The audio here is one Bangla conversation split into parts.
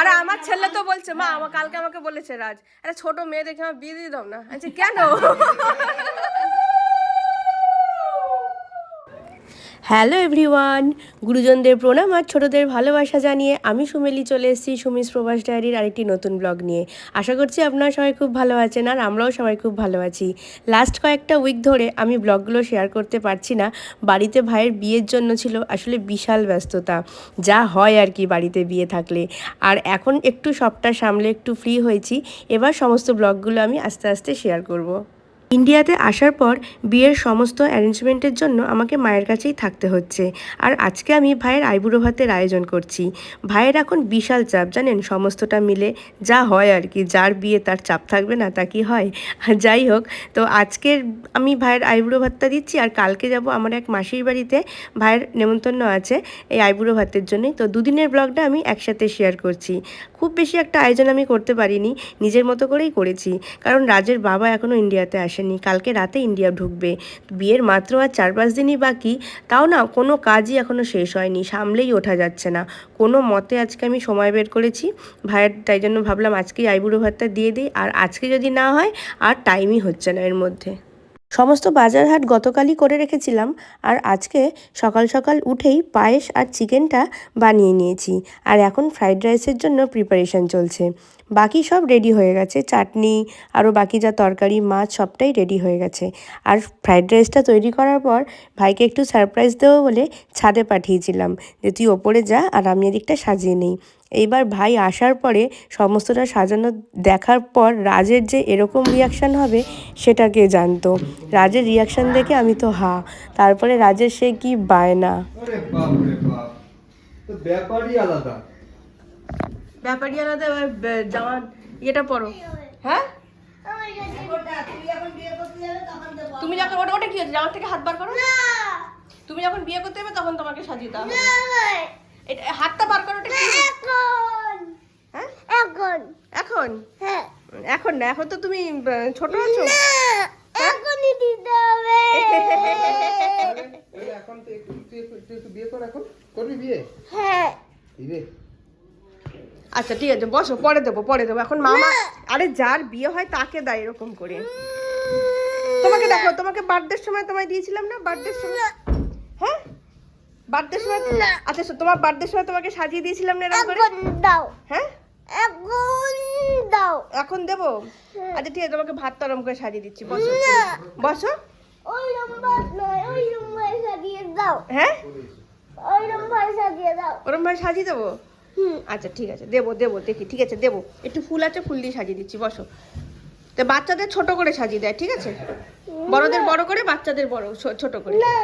আর আমার ছেলে তো বলছে মা কালকে আমাকে বলেছে রাজ। আরে ছোট মেয়ে দেখে আমার বিয়ে দিয়ে দাও না। আচ্ছা কেন? হ্যালো এভরিওয়ান, গুরুজনদের প্রণাম আর ছোটদের ভালোবাসা জানিয়ে আমি সুমেলি চলে এসেছি সুমিস প্রবাস ডায়েরির আরেকটি নতুন ব্লগ নিয়ে। আশা করছি আপনারা সবাই খুব ভালো আছেন আর আমরাও সবাই খুব ভালো আছি। লাস্ট কয়েকটা উইক ধরে আমি ব্লগগুলো শেয়ার করতে পারছি না। বাড়িতে ভাইয়ের বিয়ের জন্য ছিল আসলে বিশাল ব্যস্ততা। যা হয় আর কি বাড়িতে বিয়ে থাকলে। আর এখন একটু সবটা সামলে একটু ফ্রি হয়েছি। এবার সমস্ত ব্লগগুলো আমি আস্তে আস্তে শেয়ার করব। ইন্ডিয়াতে আসার পর বিয়ের সমস্ত অ্যারেঞ্জমেন্টের জন্য আমাকে মায়ের কাছেই থাকতে হচ্ছে। আর আজকে আমি ভাইয়ের আইবুড়ো ভাতের আয়োজন করছি। ভাইয়ের এখন বিশাল চাপ, জানেন? সমস্তটা মিলে যা হয় আর কি, যার বিয়ে তার চাপ থাকবে না, তা কি হয়? যাই হোক, তো আজকের আমি ভাইয়ের আইবুড়ো ভাতটা দিচ্ছি আর কালকে যাব আমার এক মাসির বাড়িতে। ভাইয়ের নেমন্তন্ন আছে এই আইবুড়ো ভাতের জন্যই। তো দুদিনের ব্লগটা আমি একসাথে শেয়ার করছি। খুব বেশি একটা আয়োজন আমি করতে পারিনি, নিজের মতো করেই করেছি। কারণ রাজের বাবা এখনও ইন্ডিয়াতে আসেনি, কালকে রাতে ইন্ডিয়া ঢুকবে। বিয়ের মাত্র আর চার পাঁচ দিনই বাকি, তাও না কোনো কাজই এখনও শেষ হয়নি, সামলেই ওঠা যাচ্ছে না। কোনো মতে আজকে আমি সময় বের করেছি। ভাইয়ের, তাই জন্য ভাবলাম আজকেই আইবুড়ো ভাতটা দিয়ে দিই, আর আজকে যদি না হয়, আর টাইমই হচ্ছে না এর মধ্যে। সমস্ত বাজার হাট গতকালই করে রেখেছিলাম আর আজকে সকাল সকাল উঠেই পায়েস আর চিকেনটা বানিয়ে নিয়েছি। আর এখন ফ্রাইড রাইসের জন্য প্রিপারেশন চলছে। বাকি সব রেডি হয়ে গেছে। চাটনি আরও বাকি যা তরকারি, মাছ সবটাই রেডি হয়ে গেছে। আর ফ্রাইড রাইসটা তৈরি করার পর ভাইকে একটু সারপ্রাইজ দেবো বলে ছাদে পাঠিয়েছিলাম যে, তুই ওপরে যা আর আমি এদিকটা সাজিয়ে নিই। এইবার ভাই আসার পরে সমস্তটা সাজানো দেখার পর রাজের যে এরকম রিয়াকশান হবে সেটা কে জানতো? রাজের রিয়াকশান দেখে আমি তো হা। তারপরে রাজের সে কি বায়না? ওরে বাপ রে বাপ। তো ব্যাপারই আলাদা। ব্যাপারই আলাদা এবার জামা ইয়েটা পরো হ্যাঁ? তুমি যখন ওটা ওটা কি হচ্ছে জামার থেকে হাত বার করো? তুমি যখন বিয়ে করতে হবে তখন তোমাকে সাজিয়ে দাও। এটা হাতটা বার করো কি হ্যাঁ? এখন। এখন? হ্যাঁ। এখন না এখন তো তুমি ছোট আছো। এখনই দিতে হবে। এখন তো একটু একটু বিয়ে কর এখন। করবি বিয়ে? হ্যাঁ। দিবে। আচ্ছা ঠিক আছে বসো পরে দেবো পরে দেবো। এখন মামা আরে যার বিয়ে হয় তাকে দেয় এরকম করে। তোমাকে দেখো তোমাকে বার্থডের সময় তোমায় দিয়েছিলাম না? বার্থডের সময় হ্যাঁ বার্থডের সময় আচ্ছা তোমার বার্থডের সময় তোমাকে সাজিয়ে দিয়েছিলাম না এরকম করে? দাও। হ্যাঁ? এখন দাও। এখন দেবো? আচ্ছা ঠিক আছে তোমাকে ভাত তরম করে সাজিয়ে দিচ্ছি। বসো। বসো। ওই নম্বর নয় ওই নম্বর সাজিয়ে দাও। হ্যাঁ? ওই নম্বর সাজিয়ে দাও। ওরম ভাবে সাজিয়ে দেবো? হুম। আচ্ছা ঠিক আছে দেবো দেবো দেখি ঠিক আছে দেবো। একটু ফুল আছে ফুল দিয়ে সাজিয়ে দিচ্ছি বসো। তো বাচ্চাদের ছোট করে সাজিয়ে দেয় ঠিক আছে? বড়দের বড় করে বাচ্চাদের বড় ছোট করে। না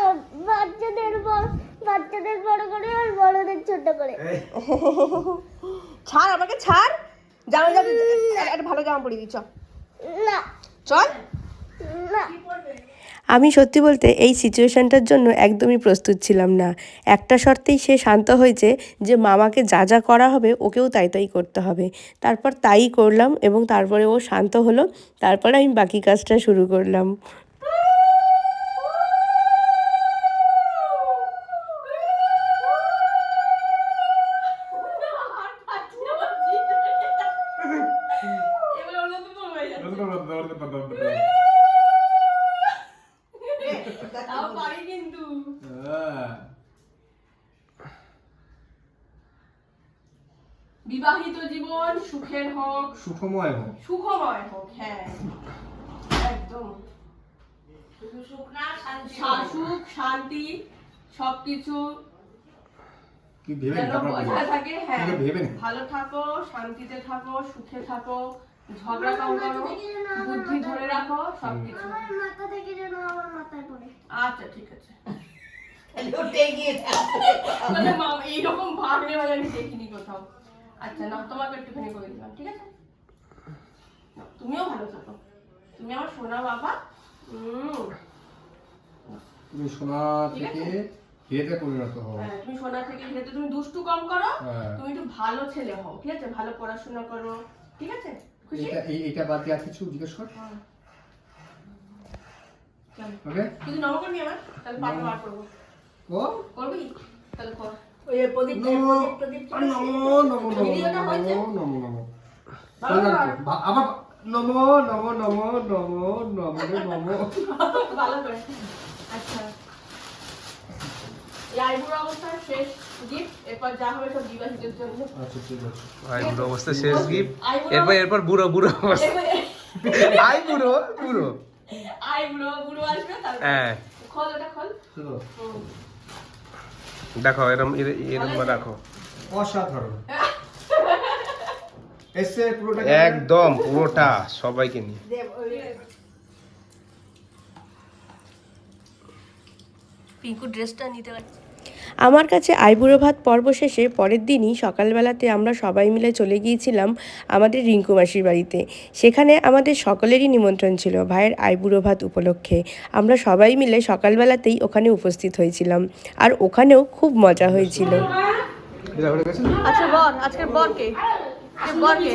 বাচ্চাদের বড় বাচ্চাদের বড় করে আর বড়দের ছোট করে। ছাড় আমাকে ছাড়। জামা জামা একটা ভালো জামা পরিয়ে দিচ্ছ। না। চল। না। আমি সত্যি বলতে এই সিচুয়েশনটার জন্য একদমই প্রস্তুত ছিলাম না। একটা শর্তেই সে শান্ত হয়েছে যে মামাকে যা যা করা হবে ওকেও তাই তাই করতে হবে। তারপর তাই করলাম এবং তারপরে ও শান্ত হলো। তারপরে আমি বাকি কাজটা শুরু করলাম। হ্যাঁ। বিবাহিত জীবন সুখের হোক সুখময় হোক। সুখময় হোক হ্যাঁ। একদম। সুখ শান্তি সবকিছু কি ভেবে। থাকে হ্যাঁ। ভেবে। ভালো থাকো শান্তিতে থাকো সুখে থাকো। ঝগড়া কম করো বুদ্ধি ধরে রাখো সবকিছু। আমার মাথা থেকে যেন আমার মাথায় পড়ে। আচ্ছা ঠিক আছে। তাহলে মা- এইরকম ভাগ নেওয়া আমি দেখিনি কোথাও। আচ্ছা না তোমাকে একটুখানি করে দিলাম ঠিক আছে? তুমিও ভালো থাকো। তুমি আমার সোনা বাবা। তুমি সোনা থেকে হিরেতে পরিণত হও। হ্যাঁ, তুমি সোনা থেকে তুমি দুষ্টু কম করো। হ্যাঁ। তুমি একটু ভালো ছেলে হও ঠিক আছে? ভালো পড়াশোনা করো ঠিক আছে? এটা এটা বাদ দিয়ে আর কিছু জিজ্ঞেস কর। ওকে? কিন্তু নম করবি আমার তাহলে পাটা বার করব। ও? করবি? তাহলে কর ওই প্রদীপ নমো প্রদীপ আর নমো নমো নমো নমো নমো নমো ভা- আবার নমো নমো নমো নমো নমো নমো। ভালো করে। আচ্ছা। আইবুড়ো অবস্থা শেষ গিফট এরপর যা হবে সব দিবাসীদের জন্য। আচ্ছা ঠিক আছে। ভাই বুড়ো অবস্থা শেষ গিফট এরপর এরপর বুড়ো বুড়ো অবস্থা। আই বুড়ো বুড়ো। আসবে হ্যাঁ। খোল ওটা খোল। দেখো এরম এর- এরম রাখো। অসাধারণ। এসে পুরোটা একদম পুরোটা সবাইকে নিয়ে। পিঙ্কু ড্রেসটা নিতে পারছি। আমার কাছে আইবুড়ো ভাত পর্ব শেষে পরের দিনই সকালবেলাতে আমরা সবাই মিলে চলে গিয়েছিলাম আমাদের রিঙ্কু মাসির বাড়িতে। সেখানে আমাদের সকলেরই নিমন্ত্রণ ছিল ভাইয়ের আইবুড়ো ভাত উপলক্ষে। আমরা সবাই মিলে সকালবেলাতেই ওখানে উপস্থিত হয়েছিলাম। আর ওখানেও খুব মজা হয়েছিল। আজকের বর আজকের বর কে কে বর কে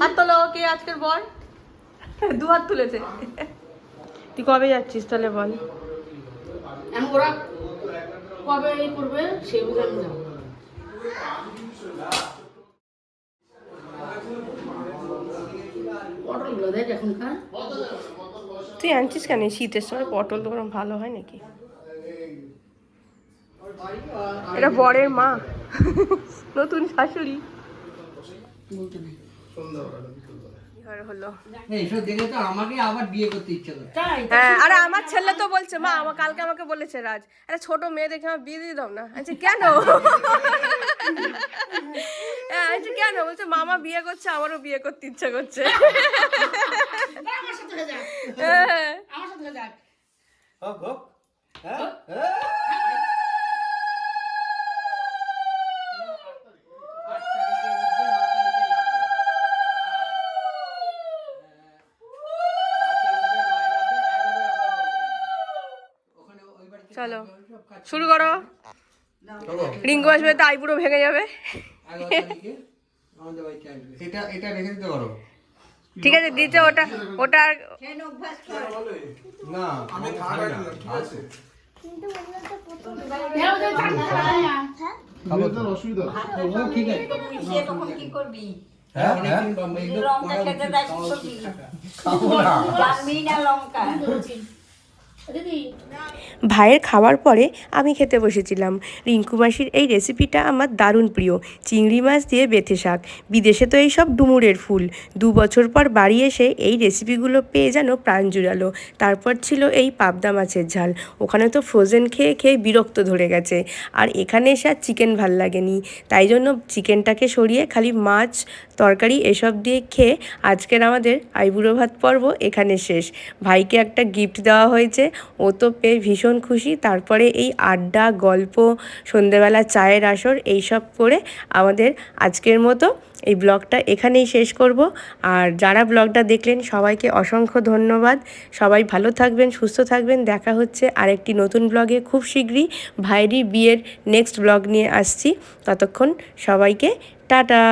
হাত তোলো কে আজকের বর? দু হাত তুলেছে। তুই কবে যাচ্ছিস তাহলে বল। কবে এই করবে সে বুঝে আমি যাব পটলগুলো দেখ এখনকার। তুই আনছিস কেন? শীতের সময় পটল তো ভালো হয় নাকি? এটা বরের মা। নতুন শাশুড়ি। এবার হলো। এইসব দেখে তো আমাকে আবার বিয়ে করতে ইচ্ছে করে। হ্যাঁ আরে আমার ছেলে তো বলছে মা আমার কালকে আমাকে বলেছে রাজ আরে ছোট মেয়ে দেখে আমার বিয়ে দিয়ে দাও না। আচ্ছা কেন? হ্যাঁ আচ্ছা কেন? বলছে মামা বিয়ে করছে আমারও বিয়ে করতে ইচ্ছা করছে। আমার সাথে হয়ে যাক। হ্যাঁ। আমার সাথে হয়ে যাক হোক হোক হ্যাঁ হ্যাঁ চলো। শুরু করো। রিঙ্কু আসবে তো আইবুড়ো ভেঙে যাবে। এটা এটা রেখে দিতে পারো। ঠিক আছে দিতে ওটা ওটা না আমি আছে। কিন্তু ভাইয়ের খাওয়ার পরে আমি খেতে বসেছিলাম। রিঙ্কু মাসির এই রেসিপিটা আমার দারুণ প্রিয়। চিংড়ি মাছ দিয়ে বেথে শাক। বিদেশে তো এই সব ডুমুরের ফুল। দু বছর পর বাড়ি এসে এই রেসিপিগুলো পেয়ে যেন প্রাণ জুড়ালো। তারপর ছিল এই পাবদা মাছের ঝাল। ওখানে তো ফ্রোজেন খেয়ে খেয়ে বিরক্ত ধরে গেছে। আর এখানে এসে আর চিকেন ভালো লাগেনি। তাই জন্য চিকেনটাকে সরিয়ে খালি মাছ তরকারি এসব দিয়ে খেয়ে আজকের আমাদের আইবুড়ো ভাত পর্ব এখানে শেষ। ভাইকে একটা গিফট দেওয়া হয়েছে। ও তো পেয়ে ভীষণ খুশি। তারপরে এই আড্ডা, গল্প, সন্ধেবেলা চায়ের আসর এইসব করে আমাদের আজকের মতো এই ব্লগটা এখানেই শেষ করব। আর যারা ব্লগটা দেখলেন, সবাইকে অসংখ্য ধন্যবাদ। সবাই ভালো থাকবেন, সুস্থ থাকবেন। দেখা হচ্ছে আরেকটি নতুন ব্লগে খুব শীঘ্রই। ভাইয়েরই বিয়ের নেক্সট ব্লগ নিয়ে আসছি। ততক্ষণ সবাইকে টাটা।